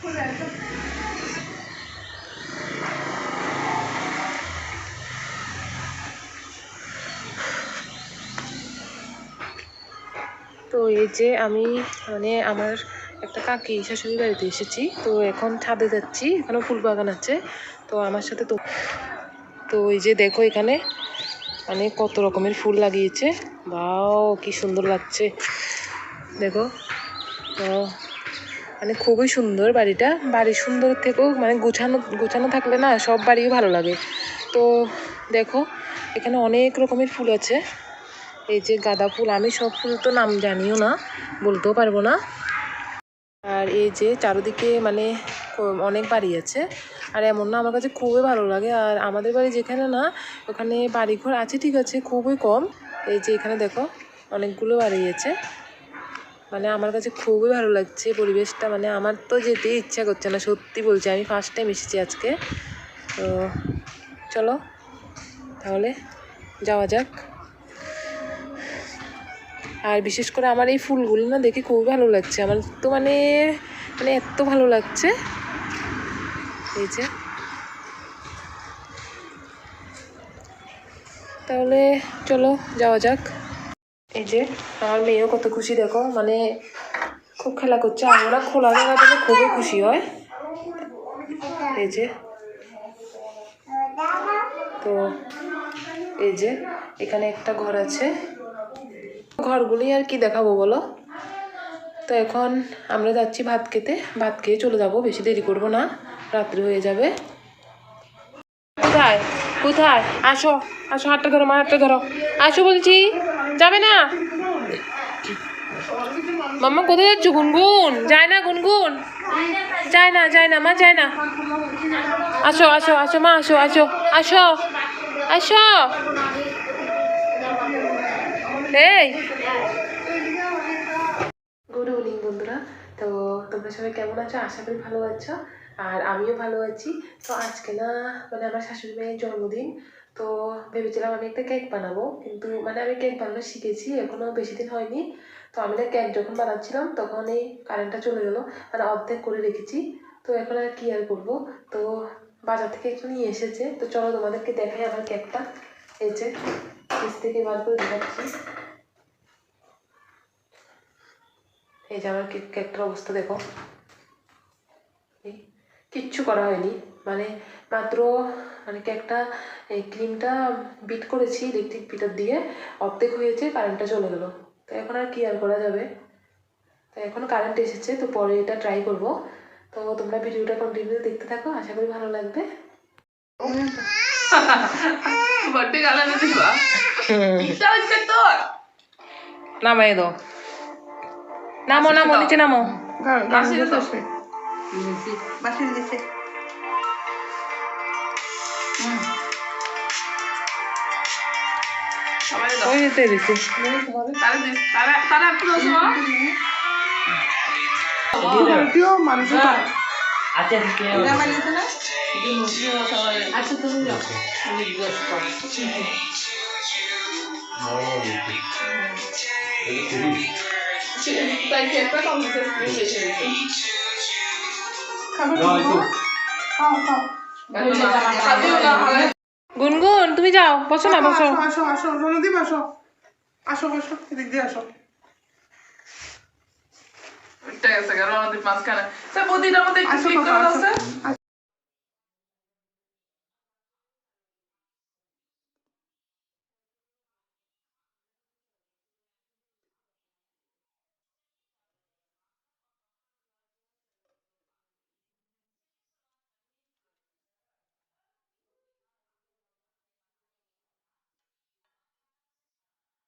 তো এই যে আমি মানে আমার একটা কাকি শাশুড়ি বাড়িতে এসেছি। তো এখন ছাদে যাচ্ছি এখানে ফুল বাগান আছে। তো আমার সাথে তো তো এই যে দেখো এখানে মানে কত রকমের ফুল লাগিয়েছে। বাও, কি সুন্দর লাগছে। দেখো মানে খুবই সুন্দর বাড়িটা। বাড়ি সুন্দর থেকেও মানে গোছানো গোছানো থাকলে না সব বাড়িও ভালো লাগে। তো দেখো, এখানে অনেক রকমের ফুল আছে। এই যে গাঁদা ফুল, আমি সব ফুল তো নাম জানিও না, বলতেও পারব না। আর এই যে চারিদিকে মানে অনেক বাড়ি আছে। আর এমন না, আমার কাছে খুবই ভালো লাগে। আর আমাদের বাড়ি যেখানে না, ওখানে বাড়িঘর আছে, ঠিক আছে, খুবই কম। এই যে এখানে দেখো, অনেকগুলো বাড়ি আছে। মানে আমার কাছে খুবই ভালো লাগছে পরিবেশটা। মানে আমার তো যেতে ইচ্ছা করছে না, সত্যি বলছি, আমি ফার্স্ট টাইম এসেছি আজকে। তো চলো, তাহলে যাওয়া যাক। আর বিশেষ করে আমার এই ফুলগুলো না দেখে খুবই ভালো লাগছে। আমার তো মানে মানে এত ভালো লাগছে। এই যে। তাহলে চলো, যাওয়া যাক। এই যে, আমার মেয়েও কত খুশি, দেখো। মানে খুব খেলা করছে আমরা খোলা জায়গা পেলে খুবই খুশি হয়। এই যে। তো, এই যে, এখানে একটা ঘর আছে। ঘরগুলি আর কি দেখাবো বলো? তো এখন আমরা যাচ্ছি ভাত খেতে। ভাত খেয়ে চলে যাব, বেশি দেরি করব না। রাত্রি হয়ে যাবে। কোথায়? আসো আসো, হাতটা ধরো, মা, হাতটা ধরো। আসো বলছি, যাবে না? মাম্মা, কোথায় যাচ্ছ? গুনগুন, যায় না, গুনগুন। যায় না যায় না, মা, যায় না। আসো আসো আসো, মা, আসো আসো আসো আসো। এই। গুড ইভিনিং বন্ধুরা। তো তোমরা সবাই কেমন আছো? আশা করি ভালো আছো। আর আমিও ভালো আছি। তো আজকে না মানে আমার শাশুড়ি মায়ের জন্মদিন, তো ভেবেছিলাম আমি একটা কেক বানাবো, কিন্তু মানে আমি কেক বানানো শিখেছি, এখনও বেশি দিন হয়নি। তো আমি না কেক যখন বানাচ্ছিলাম, তখন এই কারেন্টটা চলে গেলো মানে অর্ধেক করে রেখেছি। তো এখন আর কি আর করব? তো বাজার থেকে একটু নিয়ে এসেছে, তো চলো তোমাদেরকে দেখাই আমার কেকটা এই যে ফ্রিজ থেকে বার করে দেখাচ্ছি। এই যে আমার কেক কেকটার অবস্থা, দেখো। এই কিচ্ছু করা হয়নি। মানে মাত্র মানে একটা এই ক্রিমটা বিট করেছি ইলেকট্রিক বিটার দিয়ে অর্ধেক হয়েছে কারেন্টটা চলে গেলো। তো এখন আর কি আর করা যাবে? তো এখন কারেন্ট এসেছে তো পরে এটা ট্রাই করব। তো তোমরা ভিডিওটা কন্টিনিউ দেখতে থাকো আশা করি ভালো লাগবে। নামাই দাও। নামো নামো নিচে নামো। গাছে তো। ওই যেতে দিছি। মানুষ আচ্ছা আচ্ছা তুমি যাও। তাই কেকটা গুনগুন তুমি যাও বসো না বসো। আসো আসো রণদীপ আসো। আসো বসো এদিক দিয়ে আসো। উঠতে আছে কারণ মাঝখানে। স্যার প্রতিটার মধ্যে একটু ক্লিক করা।